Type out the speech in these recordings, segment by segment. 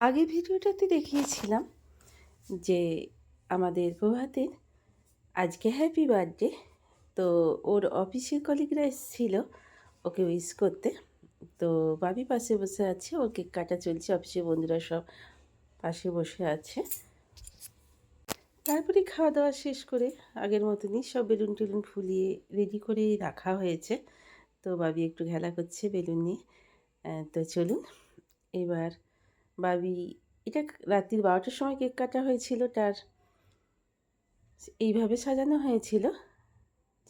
আগে ভিডিওটাতে দেখিয়েছিলাম যে আমাদের প্রভাতের আজকে হ্যাপি বার্থডে তো ওর অফিসের কলিগরা এসেছিল ওকে উইশ করতে। তো বাবি পাশে বসে আছে, ওর কেক কাটা চলছে অফিসের বন্ধুরা সব পাশে বসে আছে। তারপরে খাওয়া দাওয়া শেষ করে আগের মতনই সব বেলুন টেলুন ফুলিয়ে রেডি করে রাখা হয়েছে। তো বাবি একটু খেলা করছে বেলুন নিয়ে। তো চলুন, এবার বাবি, এটা রাত্রির বারোটার সময় কেক কাটা হয়েছিল তার। এইভাবে সাজানো হয়েছিল?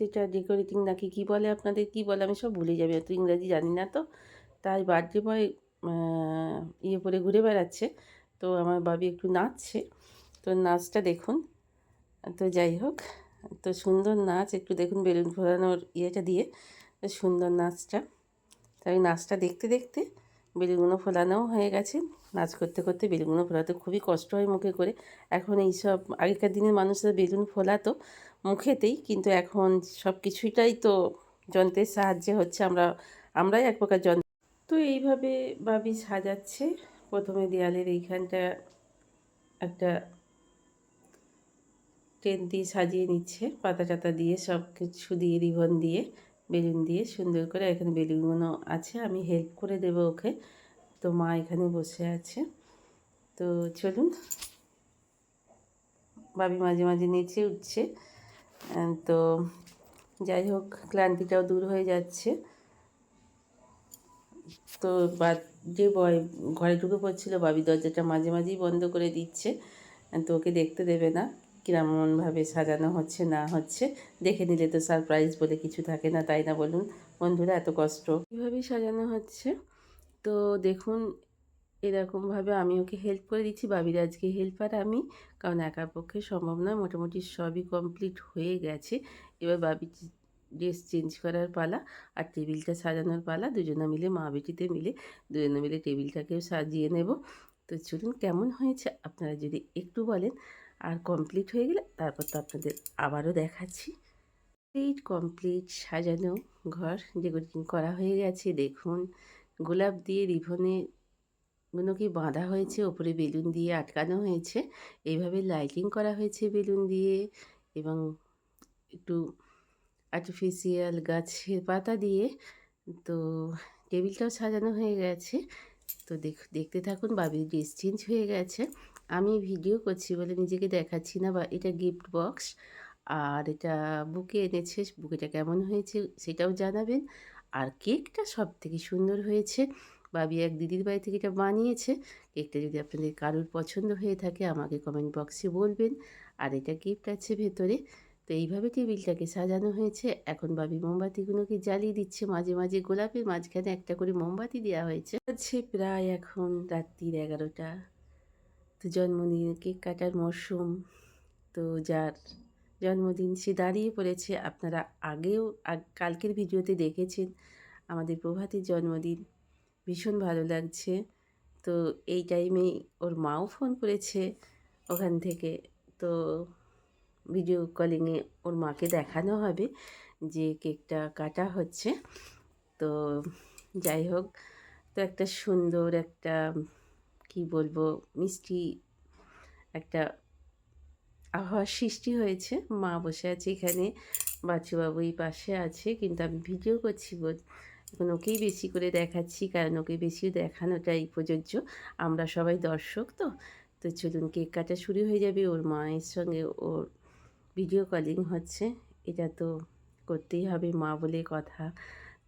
যেটা ডেকোরেটিং নাকি কী বলে আপনাদের, কী বলে আমি সব ভুলে যাবে অত ইংরাজি জানি না তো। তাই বার্থডে বয় ইয়ে পরে ঘুরে বেড়াচ্ছে। তো আমার বাবি একটু নাচছে। তো নাচটা দেখুন। তো যাই হোক, তো সুন্দর নাচ, একটু দেখুন বেলুন ফোলানোর ইয়েটা দিয়ে। সুন্দর নাচটা। তাই নাচটা দেখতে দেখতে বেলুনগুলো ফোলানোও হয়ে গেছে। নাচ করতে করতে বেলুনগুলো ফোলাতে খুবই কষ্ট হয় মুখে করে। এখন এইসব আগেকার দিনের মানুষরা বেলুন ফোলাতো মুখেতেই, কিন্তু এখন সব কিছুটাই তো যন্ত্রের সাহায্যে হচ্ছে। আমরা, আমরাই এক প্রকার যন্ত্র। তো এইভাবে বাবি সাজাচ্ছে। প্রথমে দেয়ালের এইখানটা একটা টেন দিয়ে সাজিয়ে নিচ্ছে। পাতা টাতা দিয়ে সব কিছু দিয়ে, রিবন দিয়ে। বেলুন দিয়ে সুন্দর করে এখানে বেলুনগুলো আছে, আমি হেল্প করে দেবো ওকে। তো মা এখানে বসে আছে। তো চলুন। বাবি মাঝে মাঝে নেচে উঠছে। তো যাই হোক, ক্লান্তিটাও দূর হয়ে যাচ্ছে। তো বার্থডে বয়, ঘরে ঢুকে পড়ছিল বাবি দরজাটা মাঝে মাঝেই বন্ধ করে দিচ্ছে। তো ওকে দেখতে দেবে না। কিরমনভাবে সাজানো হচ্ছে, না হচ্ছে, দেখে নিলে তো সারপ্রাইজ বলে কিছু থাকে না, তাই না বলুন? বন্ধুরা, এত কষ্ট। কীভাবেই সাজানো হচ্ছে? তো দেখুন, এরকমভাবে আমি ওকে হেল্প করে দিচ্ছি বাবির আজকে হেল্পার আমি, কারণ একার পক্ষে সম্ভব নয় মোটামুটি সবই কমপ্লিট হয়ে গেছে। এবার বাবি ড্রেস চেঞ্জ করার পালা আর টেবিলটা সাজানোর পালা, দুজনে মিলে, মা বেটিতে মিলে, দুজনে মিলে টেবিলটাকেও সাজিয়ে নেব। তো চলুন, কেমন হয়েছে? আপনারা যদি একটু বলেন আর কমপ্লিট হয়ে গেলে তারপর তো আপনাদের আবারও দেখাচ্ছি। কমপ্লিট কমপ্লিট সাজানো ঘর ডেকোরেটিং করা হয়ে গেছে। দেখুন, গোলাপ দিয়ে রিবনে গুলোকে বাঁধা হয়েছে? ওপরে বেলুন দিয়ে আটকানো হয়েছে। এইভাবে লাইটিং করা হয়েছে বেলুন দিয়ে এবং একটু আর্টিফিশিয়াল গাছের পাতা দিয়ে। তো টেবিলটাও সাজানো হয়ে গেছে। তো দেখ, দেখতে থাকুন, বাবির ড্রেস চেঞ্জ হয়ে গেছে। আমি ভিডিও করছি বলে নিজেকে দেখাচ্ছি না বা এটা গিফট বক্স। আর এটা বুকে এনেছে, বুকেটা কেমন হয়েছে সেটাও জানাবেন। আর কেকটা সব থেকে সুন্দর হয়েছে। বাবি এক দিদির বাড়ি থেকে এটা বানিয়েছে। কেকটা যদি আপনাদের কারোর পছন্দ হয়ে থাকে আমাকে কমেন্ট বক্সে বলবেন। আর এটা গিফট আছে ভেতরে। তো এইভাবে টেবিলটাকে সাজানো হয়েছে। এখন বাবি মোমবাতিগুলোকে জ্বালিয়ে দিচ্ছে। মাঝে মাঝে গোলাপের মাঝখানে একটা করে মোমবাতি দেওয়া হয়েছে। আছে প্রায় এখন রাত্রির এগারোটা। তো জন্মদিন কেক কাটার মরশুম, তো যার জন্মদিন সে দাঁড়িয়ে পড়েছে। আপনারা আগেও, আগ- কালকের ভিডিওতে দেখেছেন আমাদের প্রভাতের জন্মদিন। ভীষণ ভালো লাগছে। তো এই টাইমেই ওর মাও ফোন করেছে ওখান থেকে। তো ভিডিও কলিংয়ে ওর মাকে দেখানো হবে যে কেকটা কাটা হচ্ছে। তো যাই হোক, তো একটা সুন্দর একটা কি বলব, মিষ্টি একটা আবহাওয়ার সৃষ্টি হয়েছে। মা বসে আছে এখানে বাচ্চুবাবু এই পাশে আছে, কিন্তু আমি ভিডিও করছি বল এখন ওকেই বেশি করে দেখাচ্ছি, কারণ ওকে বেশি দেখানোটাই প্রযোজ্য আমরা সবাই দর্শক তো তো চলুন কেক কাটা শুরু হয়ে যাবে। ওর মায়ের সঙ্গে ওর ভিডিও কলিং হচ্ছে। এটা তো করতেই হবে মা বলে কথা।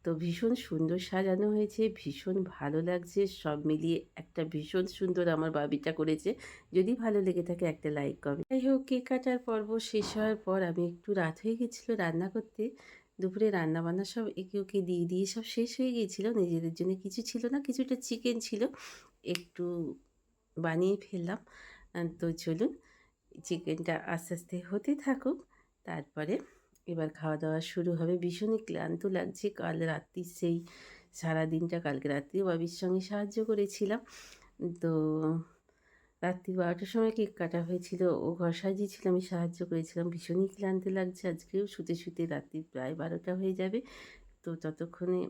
তো ভীষণ সুন্দর সাজানো হয়েছে, ভীষণ ভালো লাগছে, সব মিলিয়ে একটা ভীষণ সুন্দর আমার বাবিটা করেছে। যদি ভালো লেগে থাকে একটা লাইক করবে যাই হোক, কেক কাটার পর্ব শেষ হওয়ার পর আমি একটু রাত হয়ে গেছিল রান্না করতে। দুপুরে রান্না বান্না সব একে ওকে দিয়ে দিয়ে সব শেষ হয়ে গিয়েছিল নিজেদের জন্য কিছু ছিল না, কিছুটা চিকেন ছিল, একটু বানিয়ে ফেললাম। তো চলুন চিকেনটা আস্তে আস্তে হতে থাকুক, তারপরে এবার খাওয়া দাওয়া শুরু হবে। ভীষণই ক্লান্ত লাগছে। কাল রাত্রি সেই সারা দিনটা কালকে রাত্রিও বাবির সঙ্গে সাহায্য করেছিলাম। তো রাত্রি বারোটার সময় কেক কাটা হয়েছিল। ও ঘর সাজিয়েছিল, আমি সাহায্য করেছিলাম। ভীষণই ক্লান্ত লাগছে। আজকেও শুতে শুতে রাত্রি প্রায় বারোটা হয়ে যাবে। তো ততক্ষণে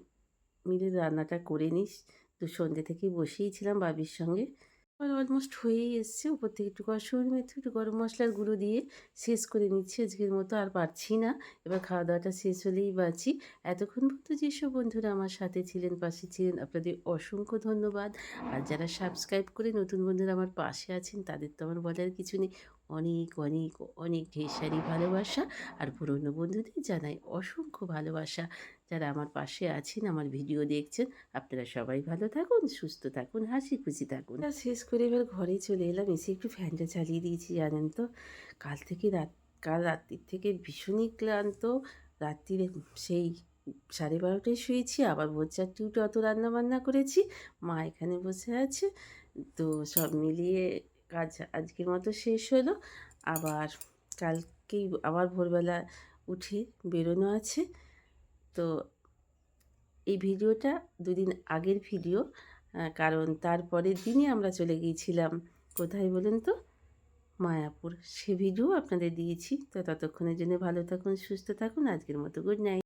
মিলে রান্নাটা করে নিস। তো সন্ধ্যে থেকে বসেই ছিলাম বাবির সঙ্গে। অলমোস্ট হয়েই এসছে। উপর থেকে একটু কসুরি মেথি একটু গরম মশলার গুঁড়ো দিয়ে শেষ করে নিচ্ছি। আজকের মতো আর পারছি না। এবার খাওয়া দাওয়াটা শেষ হলেই বাঁচি। এতক্ষণ পর্যন্ত যেসব বন্ধুরা আমার সাথে ছিলেন, পাশে ছিলেন, আপনাদের অসংখ্য ধন্যবাদ। আর যারা সাবস্ক্রাইব করে নতুন বন্ধুরা আমার পাশে আছেন, তাদের তো আমার বলার কিছু নেই। অনেক অনেক অনেক ঢের সারি ভালোবাসা। আর পুরনো বন্ধুদের জানাই অসংখ্য ভালোবাসা। যারা আমার পাশে আছেন, আমার ভিডিও দেখছেন, আপনারা সবাই ভালো থাকুন, সুস্থ থাকুন, হাসি খুশি থাকুন। শেষ করে এবার ঘরে চলে এলাম, এসে একটু ফ্যানটা চালিয়ে দিয়েছি, জানেন তো। কাল থেকে রাত, কাল রাত্রির থেকে ভীষণই ক্লান্ত। রাত্রিরে সেই সাড়ে বারোটায় শুয়েছি, আবার ভোর চারটে উঠে অত রান্না বান্না করেছি, মা এখানে বসে আছে। তো সব মিলিয়ে কাজ আজকের মতো শেষ হলো। আবার কালকেই, আবার ভোরবেলা উঠে বেরোনো আছে। তো এই ভিডিওটা দুদিন আগের ভিডিও কারণ তারপরের দিনই আমরা চলে গিয়েছিলাম। কোথায় বলুন তো? মায়াপুর। সে ভিডিও আপনাদের দিয়েছি। তো ততক্ষণের জন্য ভালো থাকুন, সুস্থ থাকুন। আজকের মতো গুড নাইট।